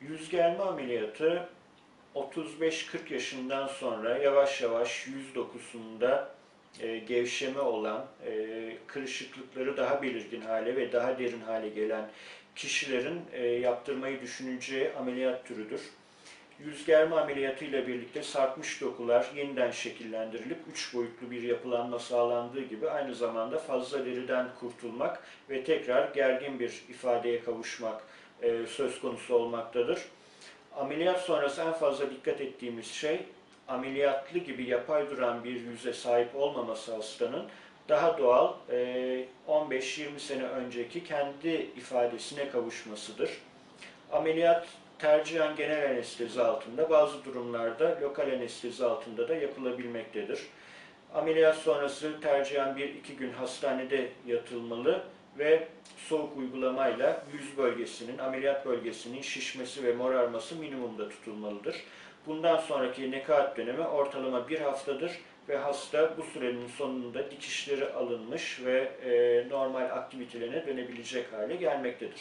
Yüz germe ameliyatı 35-40 yaşından sonra yavaş yavaş yüz dokusunda e, gevşeme olan, e, kırışıklıkları daha belirgin hale ve daha derin hale gelen kişilerin e, yaptırmayı düşüneceği ameliyat türüdür. Yüz germe ameliyatı ile birlikte sarkmış dokular yeniden şekillendirilip üç boyutlu bir yapılanma sağlandığı gibi aynı zamanda fazla deriden kurtulmak ve tekrar gergin bir ifadeye kavuşmak e, söz konusu olmaktadır. Ameliyat sonrası en fazla dikkat ettiğimiz şey ameliyatlı gibi yapay duran bir yüze sahip olmaması hastanın daha doğal e, 15-20 sene önceki kendi ifadesine kavuşmasıdır. Ameliyat tercihen genel anestezi altında, bazı durumlarda lokal anestezi altında da yapılabilmektedir. Ameliyat sonrası tercihen 1-2 gün hastanede yatılmalı ve soğuk uygulamayla yüz bölgesinin, ameliyat bölgesinin şişmesi ve morarması minimumda tutulmalıdır. Bundan sonraki nekaat dönemi ortalama bir haftadır ve hasta bu sürenin sonunda dikişleri alınmış ve e, normal aktivitelerine dönebilecek hale gelmektedir.